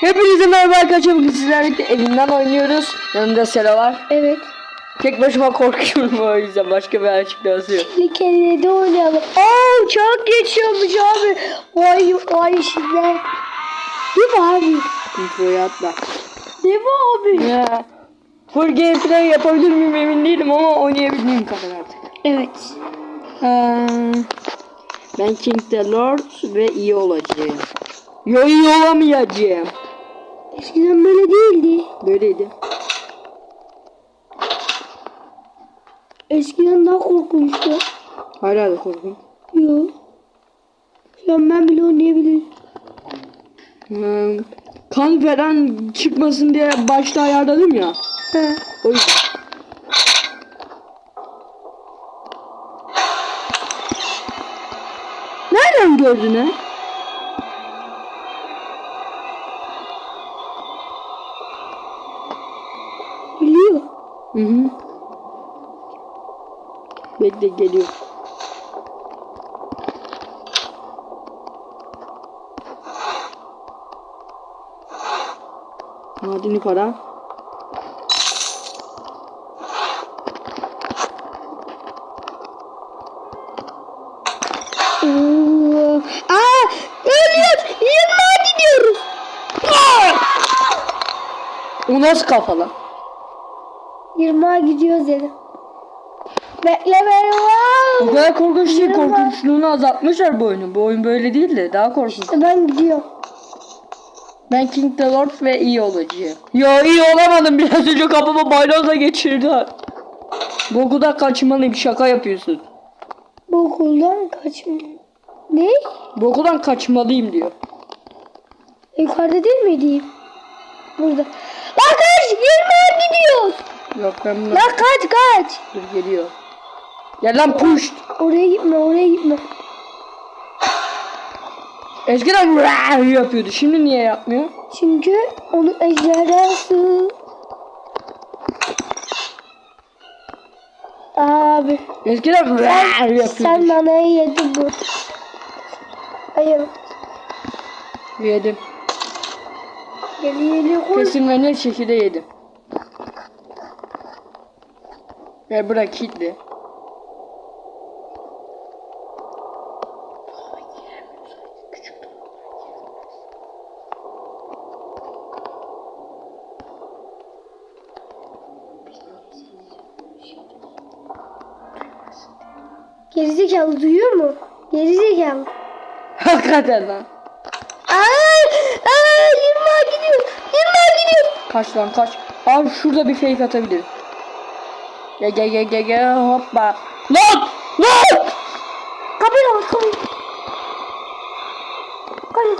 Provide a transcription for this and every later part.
Hepinize merhaba arkadaşlar. Bugün sizlerle birlikte evinden oynuyoruz. Yanında Sera var. Evet. Tek başıma korkuyorum o yüzden. Başka bir açıklaması yok. Tehlikeli de oynayalım. Oo çok geçiyormuş abi. Vay vay işler. Değil mi abi? Introyu atla. Değil mi abi? Ya. Full gameplay yapabilir miyim emin değilim ama oynayabildiğim kadar artık. Evet. Ee, ben King the Lord ve iyi olacağım. Yo iyi olamayacağım. Eskiden böyle değildi. Böyleydi. Eskiden daha korkunçtu. Hala da korkunç. Yok. Şu an ben bile oynayabilirim. Ee, kan falan çıkmasın diye başta ayarladım ya. He. O yüzden. Nereden gördün ha? Biliyor. Hı hı. Bekle geliyor. Madeni para. Aa, ölüyoruz. Yanına gidiyoruz. O nasıl kafa lan? Yırmağa gidiyoruz dedim. Bekle beni. O Wow. kadar korkunç değil. Lan. Korkunçluğunu azaltmışlar bu oyunu. Bu oyun böyle değil de daha korkunç. İşte ben gidiyorum. Ben King the Lord ve iyi olacağım. Yo iyi olamadım. Biraz önce kafama bayrağla geçirdi. Bu okuldan kaçmalıyım. Şaka yapıyorsun. Bu okuldan kaçma. Ne? Bu okuldan kaçmalıyım diyor. Yukarıda değil miydi? Burada. Lan kaç! Yirmiye gidiyoruz. Yok ben bunu... Lan kaç kaç. Dur geliyor. Gel lan push. Oraya gitme oraya gitme. Eskiden "Rah!" yapıyordu. Şimdi niye yapmıyor? Çünkü onun ejderhası. Abi. Eskiden! Sen, yapıyordu. sen nanayı yedin bu. Hayır. Yedim. Geliyor geliyor koy. Kesin ve net şekilde yedim. Ve bırak kilitli. Gerizekalı duyuyor mu? Gerizekalı. Hakikaten lan. Aa, aa, yirmiye gidiyor. Yirmiye gidiyor. Kaç lan kaç. Abi şurada bir fake atabilirim. Gel gel gel gel gel hoppa. Lan! Lan! Kapıyı kapat kapıyı. Kapıyı.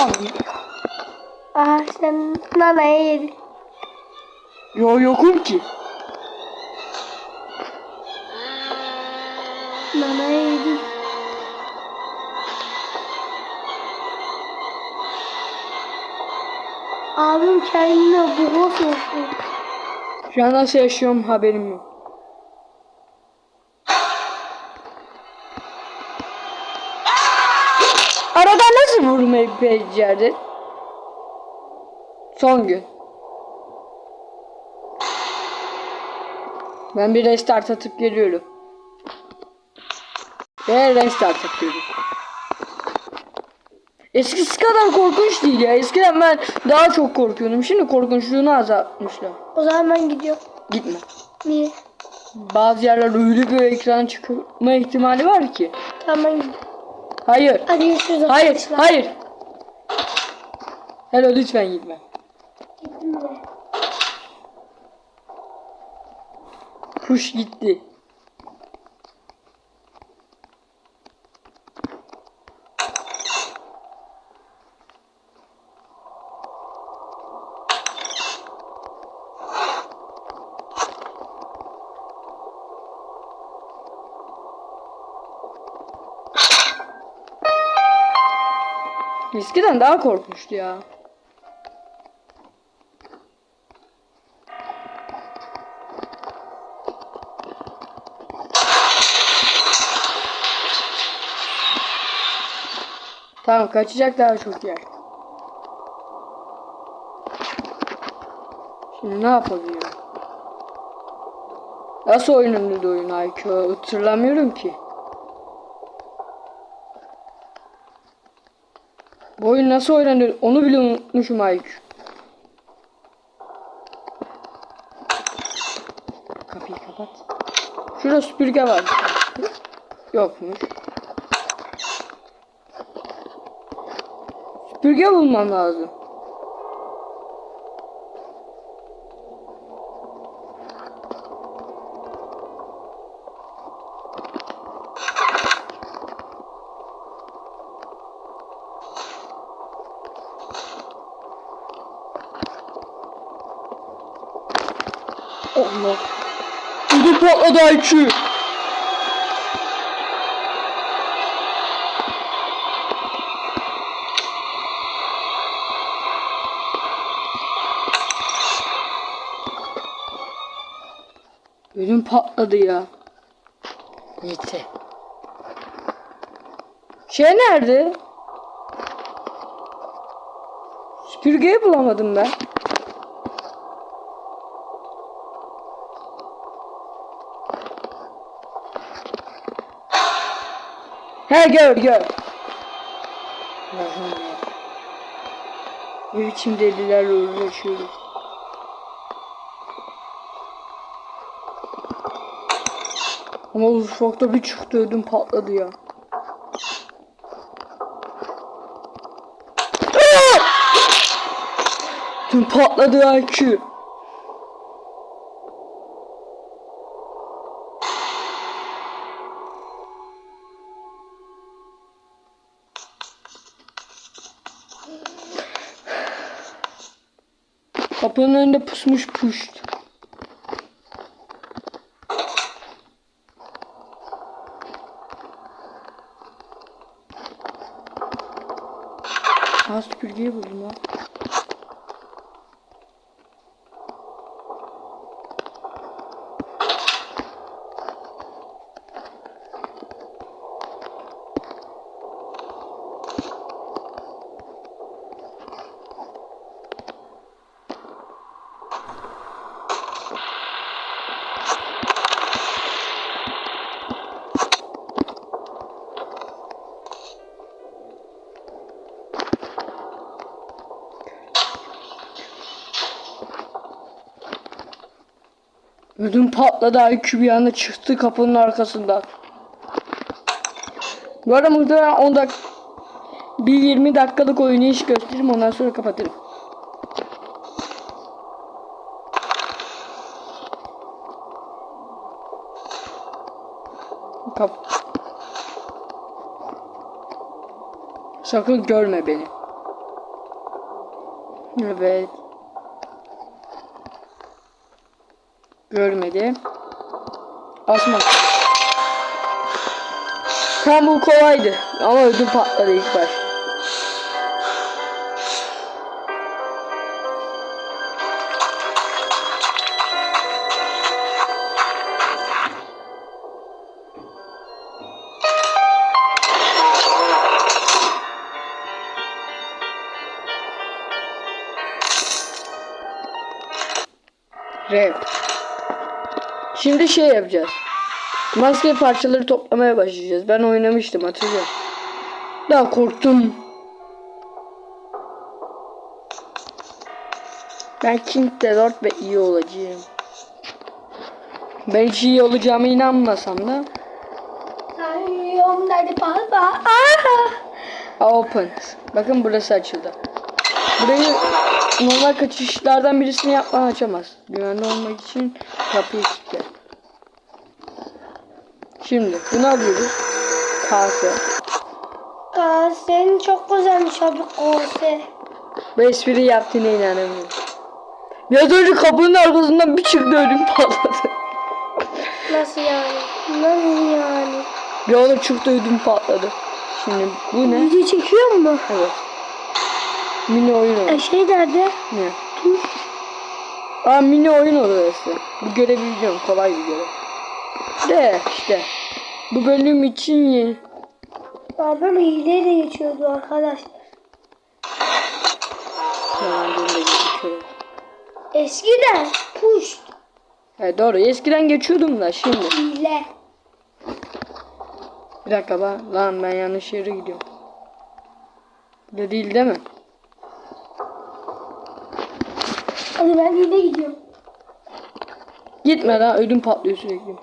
Abi. Aa sen nanayı yedin. Yo yokum ki. Yedin. Abim kendine boğa soktu. Şu an nasıl yaşıyorum haberim yok. Arada nasıl vurmayı becerdin? Son gün. Ben bir restart atıp geliyorum. Ve restart atıyorum. Eskisi kadar korkunç değil ya. Eskiden ben daha çok korkuyordum. Şimdi korkunçluğunu azaltmışlar. O zaman ben gidiyorum. Gitme. Niye? Bazı yerler öyle bir ekran çıkma ihtimali var ki. Tamam ben gidiyorum. Hayır. Hadi görüşürüz Hayır. arkadaşlar. Hayır. Hello lütfen gitme. Gittim bile. Kuş gitti. Miskiden daha korkmuştu ya. Tamam kaçacak daha çok yer. Şimdi ne yapabilirim? Nasıl oynanıyordu oyun IQ? Hatırlamıyorum ki. Oyun nasıl oynanıyor? Onu bile unutmuşum IQ. Kapıyı kapat. Şurada süpürge var. Yokmuş. Süpürge bulmam lazım. Allah. Ödüm patladı IQ. Ödüm patladı ya. Neyse. Şey nerede? Süpürgeyi bulamadım ben. He gör gör. Allah'ım. Ne biçim delilerle uğraşıyoruz. Ama uzakta bir çıktı ödüm patladı ya. Tüm patladı IQ. Kapının önünde pusmuş puşt. Ha süpürgeyi buldum lan. Ödüm patladı IQ bir anda çıktı kapının arkasından. Bu arada muhtemelen 10 dak bir 20 dakikalık oyunu iş gösteririm ondan sonra kapatırım. Kap. Sakın görme beni. Evet. Görmedi. Asma. Tam bu kolaydı. Ama ödüm patladı ilk baş. Şey yapacağız. Maske parçaları toplamaya başlayacağız. Ben oynamıştım hatırlıyorum. Daha korktum. Ben King Lord ve iyi olacağım. Ben hiç iyi olacağıma inanmasam da. Open. Bakın burası açıldı. Burayı normal kaçışlardan birisini yapmadan açamaz. Güvenli olmak için kapıyı kilitle. Şimdi bunu alıyoruz. Kase. Aa, senin çok güzelmiş abi kose. Bu espri yaptığına inanamıyorum. Biraz önce kapının arkasından bir çıktı ödüm patladı. Nasıl yani? Nasıl yani? Bir anda çıktı ödüm patladı. Şimdi bu ne? Video çekiyor mu? Evet. Mini oyun E oyunu. şey nerede? Ne? Aa mini oyun odası. Bu görevi biliyorum. Kolay bir görev. De işte. Bu bölüm için yeni. Babam hileyle geçiyordu arkadaşlar. Yalan da gözüküyor. Eskiden push He doğru eskiden geçiyordum da şimdi. hile. Bir dakika lan, lan ben yanlış yere gidiyorum. Burada değil değil mi? Hadi ben hile gidiyorum. Gitme lan ödüm patlıyor sürekli.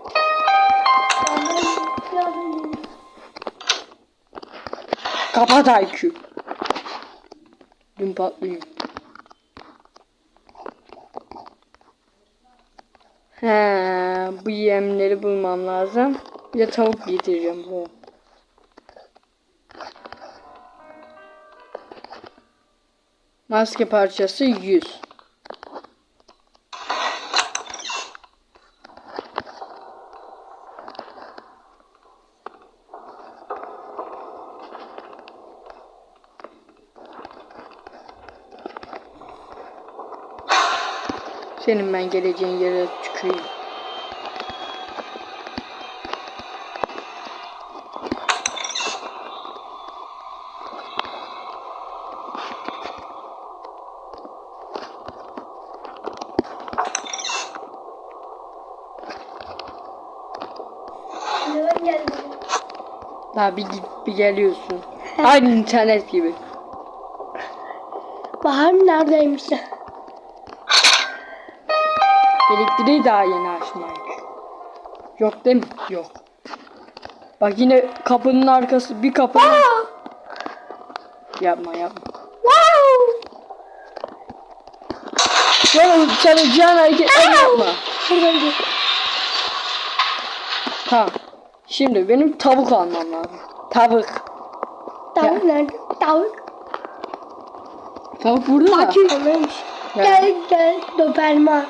Kapat IQ. Ödüm patlıyor. He, bu yemleri bulmam lazım. Bir de tavuk getireceğim buraya. Maske parçası 100. Senin ben geleceğin yere tüküreyim. Daha bir git bir geliyorsun. Aynı internet gibi. Bahar neredeymiş? Elektriği daha yeni açmak. Yok değil mi? Yok. Bak yine kapının arkası bir kapı. Yapma yapma. Wow! Oğlum sen hareketler yapma. Buradan gel. Tamam. Şimdi benim tavuk almam lazım. Tavuk. Tavuk nerede? Tavuk. Tavuk burada da. Bakıyorum. Ya. Gel gel. Doberman.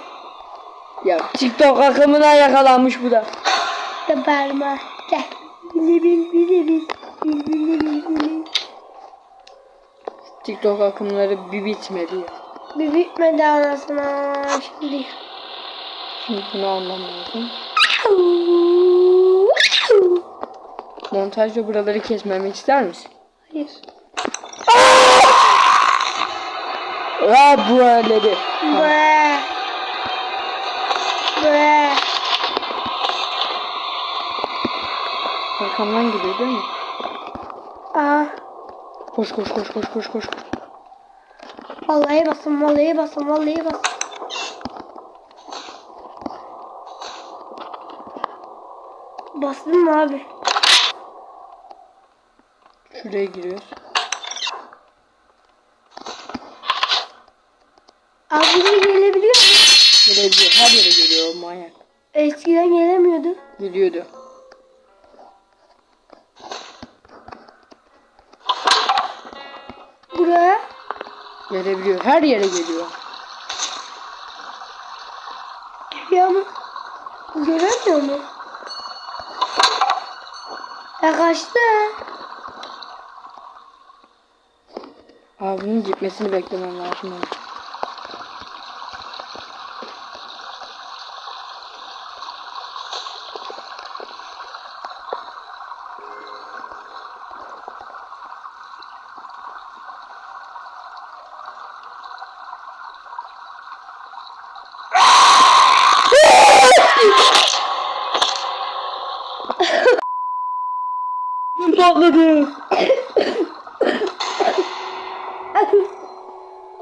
Ya TikTok akımına yakalanmış bu da. Doberman. Gel. Bili bil bili bil. Bil bili bil bili. TikTok akımları bir bitmedi ya. Bir bitmedi anasına şimdi. Şimdi bunu almam lazım. Montajda buraları kesmemi ister misin? Hayır. Aa bu öyledi. Arkamdan gidiyor değil mi? Aa. Koş koş koş koş koş koş. Vallahi basın, vallahi basın, vallahi basın. Bastın mı abi? Şuraya giriyoruz. Abi buraya gelebiliyor mu? Gelebiliyor. Her yere geliyor manyak. Eskiden gelemiyordu. Geliyordu. Buraya. Gelebiliyor. Her yere geliyor. Geliyor mu? Göremiyor mu? Ya kaçtı. Abi bunun gitmesini beklemem lazım. ama. Patladı.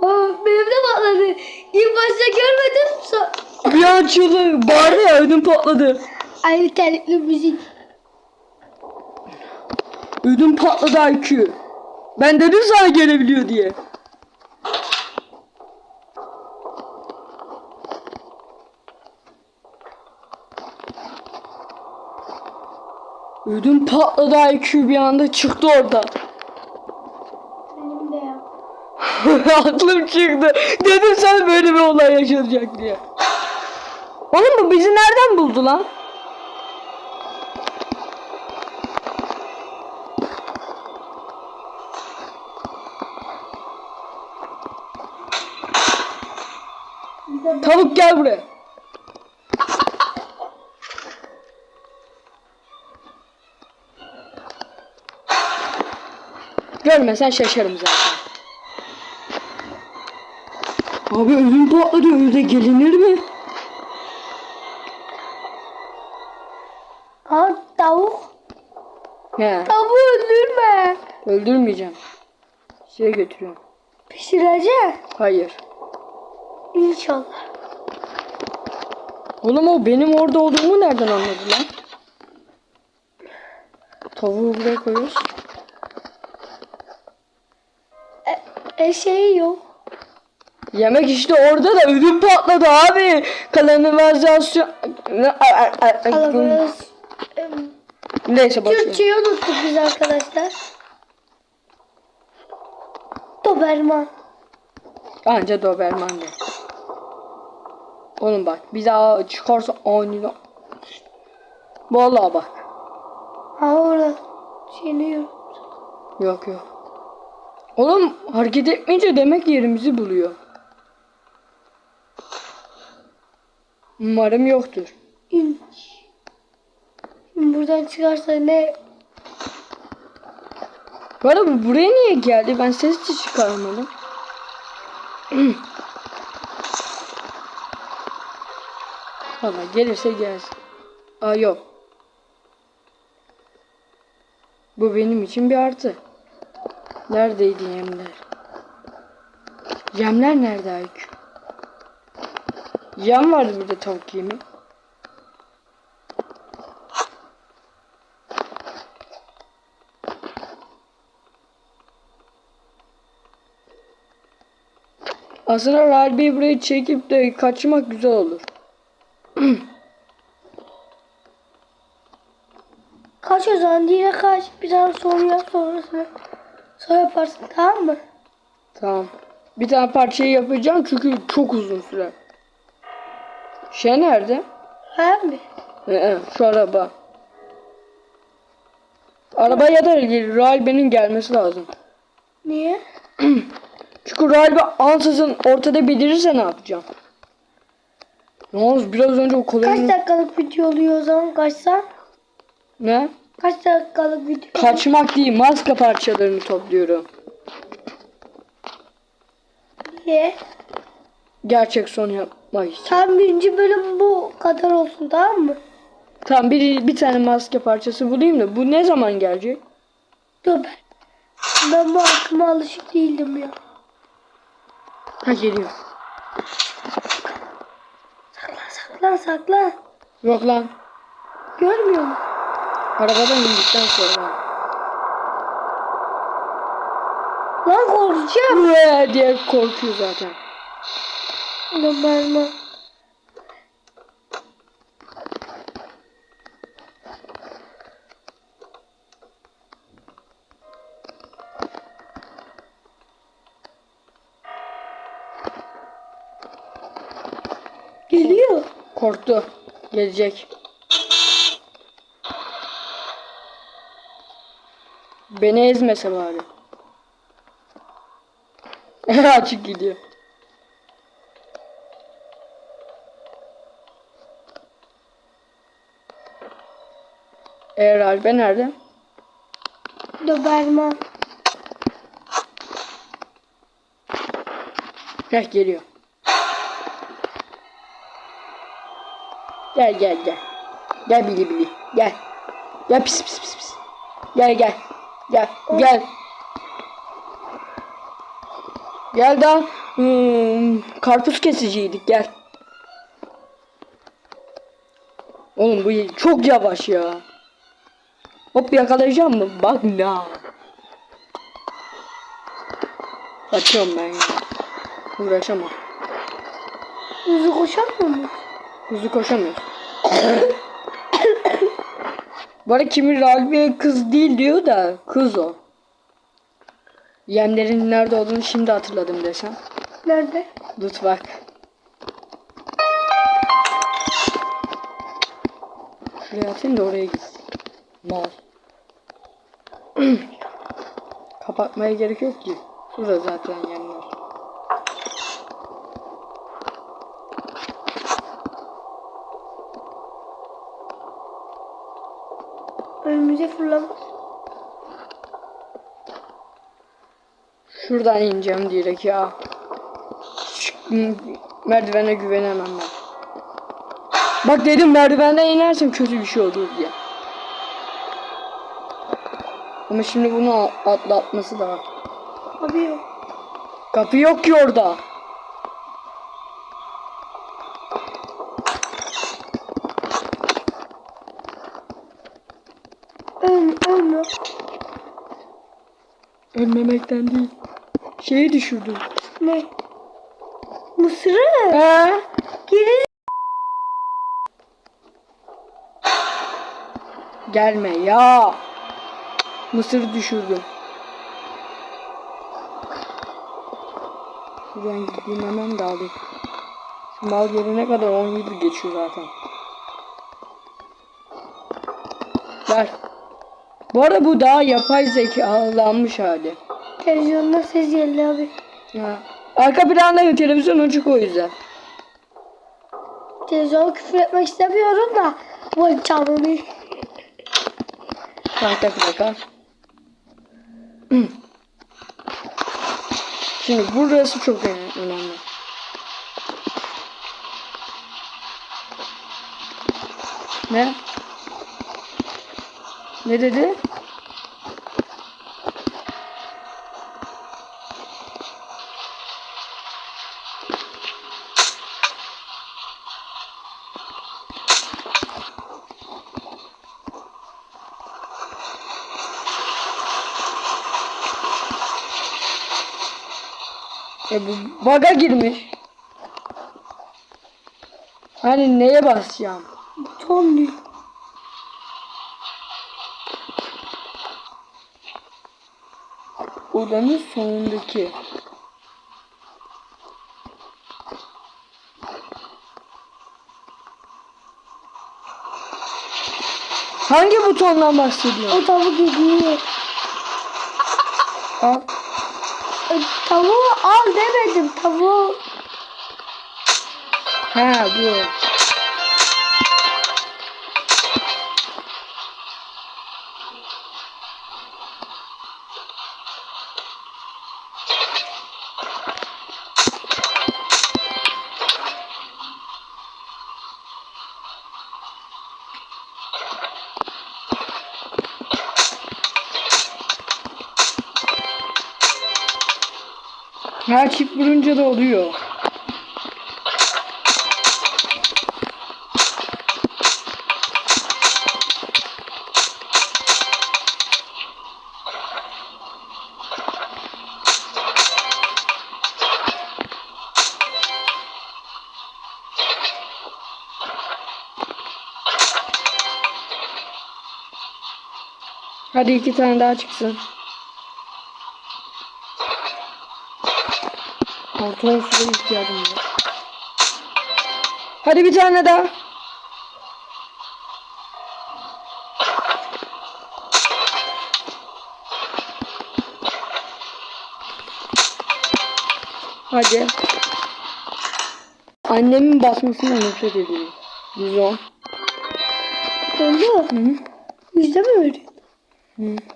Aa, benim de patladı. İlk başta görmedim. So Bir an çığlığı bağırdı ya ödüm patladı. Aynı terlikli müzik. Ödüm patladı IQ. Ben dedim sana gelebiliyor diye. Ödüm patladı IQ bir anda çıktı orada. Benim de ya. Aklım çıktı. Dedim sana böyle bir olay yaşanacak diye. Oğlum bu bizi nereden buldu lan? Tavuk gel buraya. Görmesen şaşarım zaten. Abi ödüm patladı öyle gelinir mi? Ha tavuk. He Tavuğu öldürme. öldürmeyeceğim. Şeye götürüyorum. Pişirecek. Hayır. İnşallah. Oğlum o benim orada olduğumu nereden anladı lan? Tavuğu buraya koyuyoruz. E şey yok. Yemek işte orada da ödüm patladı abi. Kanalizasyon... Kalabalığız. Em, Neyse ver. Türkçeyi unuttuk biz arkadaşlar. Doberman. Anca Doberman de. Oğlum bak bir daha çıkarsa aniden. Vallahi bak. Ha orada. Çiğniyorum. Yok yok. Oğlum hareket etmeyince demek yerimizi buluyor. Umarım yoktur. İn. Şimdi buradan çıkarsa ne? Bu arada bu buraya niye geldi? Ben ses de çıkarmadım. Valla gelirse gelsin. Aa yok. Bu benim için bir artı. Neredeydi yemler? Yemler nerede Aykü? Yem vardı burada tavuk yemi. Aslında Ralbi'yi buraya çekip de kaçmak güzel olur. Kaç o zaman diye kaç. Bir tane soru yap. Sonra yaparsın tamam mı? Tamam. Bir tane parçayı yapacağım çünkü çok uzun sürer. Şey nerede? Ha mi? Ee, şu araba. Araba ya da Ralbe'nin gelmesi lazım. Niye? Çünkü Ralbe ansızın ortada belirirse ne yapacağım? Yalnız biraz önce o Kaç kolonun... dakikalık video oluyor o zaman kaçsa? Ne? Kaç dakikalık video? Kaçmak değil maske parçalarını topluyorum. Niye? Gerçek son yapmak için. Tam birinci bölüm bu kadar olsun tamam mı? Tamam bir, bir tane maske parçası bulayım da bu ne zaman gelecek? Dur ben. Ben bu aklıma alışık değildim ya. Ha geliyor. Saklan saklan saklan. Yok lan. Görmüyor musun? Arabadan indikten sonra. Lan korkacağım. Uee diye korkuyor zaten. Ulan ben Geliyor. Korktu. Gelecek. Beni ezmese bari. Açık gidiyor. Eğer Albe nerede? Doberman. Heh geliyor. Gel gel gel. Gel bili bili. Gel. Gel pis pis pis pis. Gel gel. Gel gel. Gel daha hmm, karpuz kesiciydik gel. Oğlum bu çok yavaş ya. Hop yakalayacağım mı? Bak ne. Kaçıyorum ben ya. Uğraşamam. Hızlı koşamıyor mu? Hızlı koşamıyoruz. Bu arada kimi Ralbi kız değil diyor da kız o. Yemlerin nerede olduğunu şimdi hatırladım desem. Nerede? Tut bak. Şuraya atayım da oraya gitsin. Mal. Kapatmaya gerek yok ki. Şurada zaten yemler. Fırlamış. Şuradan ineceğim direkt ya. Merdivene güvenemem ben. Bak dedim merdivenden inersen kötü bir şey olur diye. Ama şimdi bunu atlatması da var. Abi yok. Kapı yok ki orada. Ölmemekten değil. Şeyi düşürdüm. Ne? Mısırı. He? Geri Gelme ya. Mısır düşürdüm. Şuradan gideyim hemen de alayım. Şu mal gelene kadar 17 geçiyor zaten. Ver. Bu arada bu daha yapay zekalanmış hali. televizyonda ses geldi abi. Ha. Arka planda televizyon açık o yüzden. Televizyona küfür etmek istemiyorum da. Vay canını. Tahta plaka. Şimdi burası çok öne- önemli. Ne? Ne dedi? E bu baga girmiş. Hani neye basacağım? Buton diyor. Odanın sonundaki. Hangi butondan bahsediyorsun? O tavuk dediği. Al. E, Tavuğu al demedim. Tavuğu. Ha bu. Ha çift vurunca da oluyor. Hadi iki tane daha çıksın. Ortalama süre ihtiyacım var. Hadi bir tane daha. Hadi. Annemin basmasından nefret ediyorum. 110. Oldu. Hı. Yüzde mi veriyor? Hı.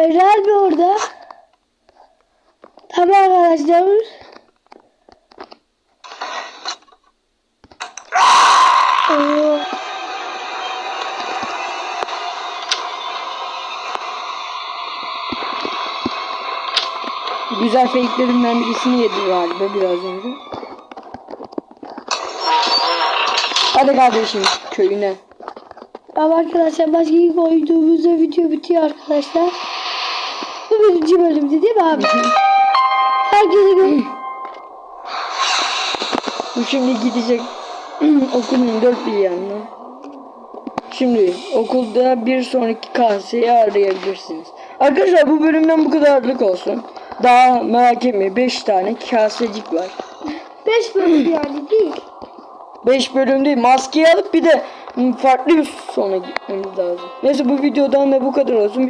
Eren mi orada? Tamam arkadaşlar. Güzel fake'lerimden birisini yedi galiba biraz önce. Hadi kardeşim köyüne. Ama arkadaşlar başka ilk koyduğumuzda video bitiyor arkadaşlar. Bu birinci bölümdü değil mi abi? Herkese gör. Bu şimdi gidecek okulun dört bir yanına. Şimdi okulda bir sonraki kaseyi arayabilirsiniz. Arkadaşlar bu bölümden bu kadarlık olsun. Daha merak etmeyin 5 tane kasecik var. 5 bölüm yani değil. 5 bölüm değil maskeyi alıp bir de farklı bir sona gitmemiz lazım. Neyse bu videodan da bu kadar olsun.